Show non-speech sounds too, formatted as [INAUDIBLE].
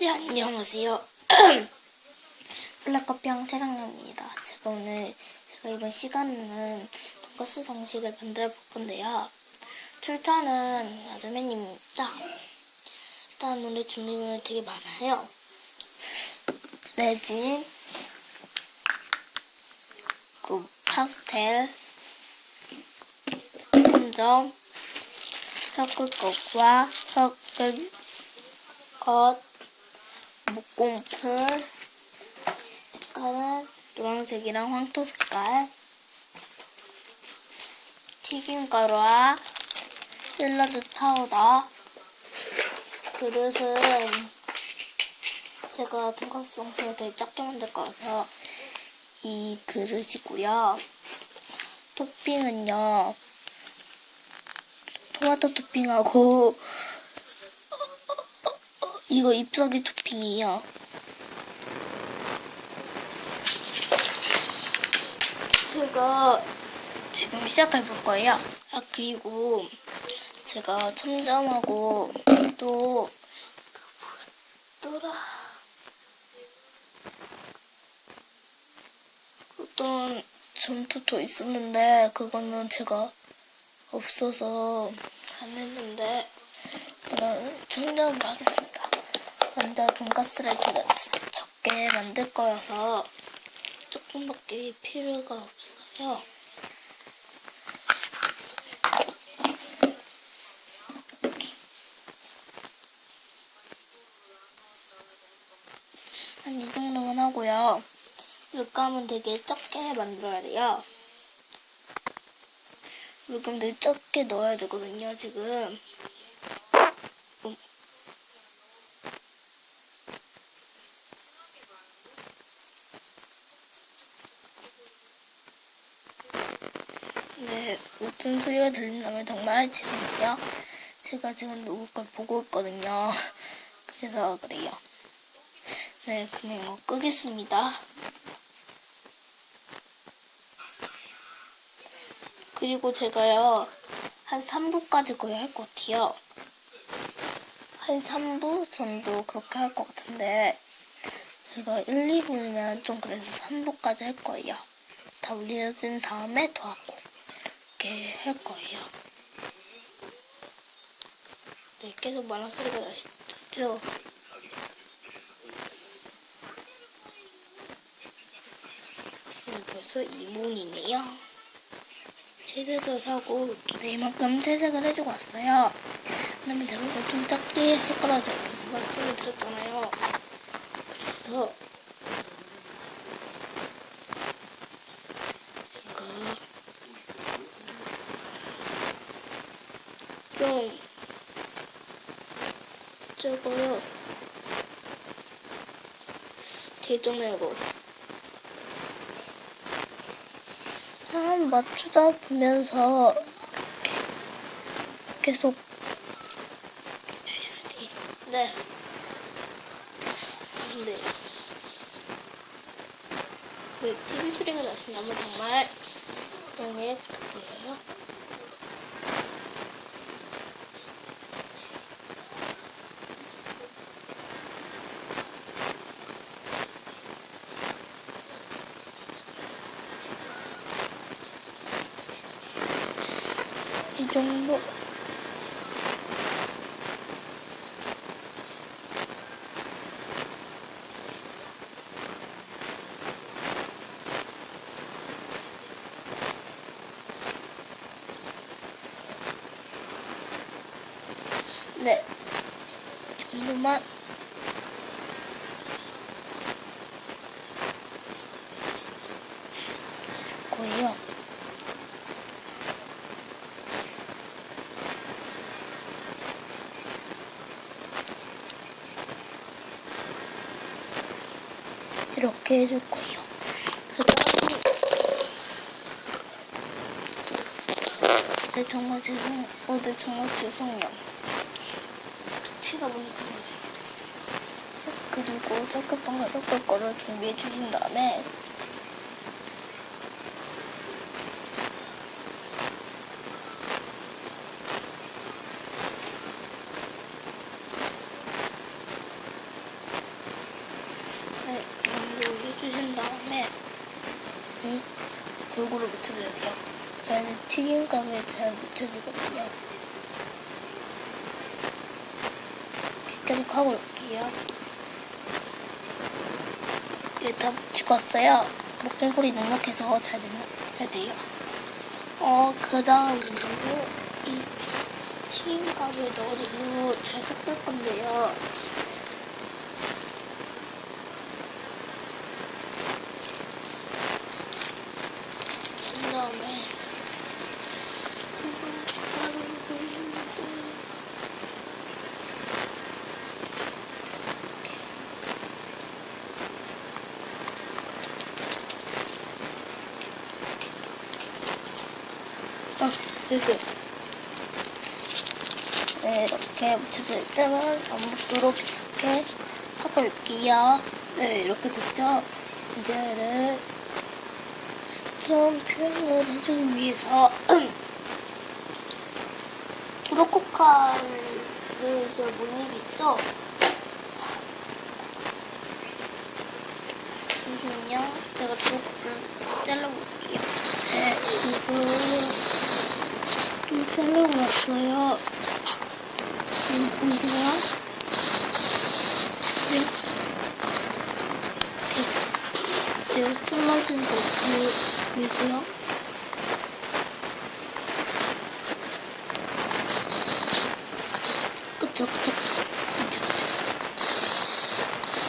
네, 안녕하세요. [CLEARS THROAT] 블랙커피형 차량입니다. 제가 오늘, 제가 이번 시간에는 돈가스 정식을 만들어 볼 건데요. 출처는 아주매님입니다. 일단 오늘 준비물 되게 많아요. 레진, 그 파스텔, 점점, 섞을 것과 섞을 것, 목공풀, 색깔은 노란색이랑 황토 색깔, 튀김가루와 샐러드 파우더, 그릇은 제가 돈가스 정식을 되게 작게 만들 거라서 이 그릇이고요. 토핑은요, 토마토 토핑하고 이거 잎사귀 토핑이에요. 제가 지금 시작해 볼 거예요. 아 그리고 제가 첨점하고 또 그 뭐였더라 어떤 더 있었는데 그거는 제가 없어서 안 했는데 제가 첨점을 하겠습니다. 먼저 돈가스를 제가 적게 만들 거여서 조금밖에 필요가 없어요. 한 이 정도만 하고요. 물감은 되게 적게 만들어야 돼요. 물감 되게 적게 넣어야 되거든요, 지금. 네, 웃음 소리가 들린다면 정말 죄송해요. 제가 지금 누구 걸 보고 있거든요. [LAUGHS] 그래서 그래요. 네, 그냥 이거 끄겠습니다. 그리고 제가요, 한 3부까지 거의 할 것 같아요. 한 3부 정도 그렇게 할 것 같은데, 제가 1, 2부면 좀 그래서 3부까지 할 거예요. 다 올려진 다음에 더 하고, 이렇게 할 거예요. 네, 계속 말한 소리가 나시죠? 네, 벌써 2분이네요. 채색을 하고 네, 이만큼 채색을 해주고 왔어요. 그 다음에 제가 이거 좀 작게 할 거라 제가 계속 말씀을 드렸잖아요. 그래서 제가 좀 적어요. 대전하고 한 맞추다 보면서 계속. 네. 네. 왜 TV 소리가 나신다면 정말 양해 부탁드려요. 이 정도 네, 이정도만 할 거예요. 이렇게 해줄 거예요. 네, 정말 죄송, 어, 네, 정말 죄송해요. 치다 보니까 이렇게 됐어요. 그리고 섞을빵과 섞을 거를 준비해 주신 다음에 골고루 묻혀줘야 돼요. 그래야지 튀김감이 잘 묻혀지거든요. 계속 하고 올게요. 이게 다 묻히고 왔어요. 목골골이 넉넉해서 잘, 되나, 잘 돼요. 어, 그 다음으로 이 튀김가루에 넣어주고 잘 섞을 건데요. 그 다음에 아, 됐어요. 네, 이렇게 묻혀질 때만 안 묻도록 이렇게 올게요. 네, 이렇게 됐죠? 이제는 좀 표현을 해주기 위해서 브로코카를 이제 못 이기죠? 잠시만요. 제가 브로코카 잘라볼게요. 네, 이거 또 잘라고 왔어요. 음, 보이세요? 네. 잘라진 거 보이- 보이세요? 그쵸, 그쵸, 그쵸.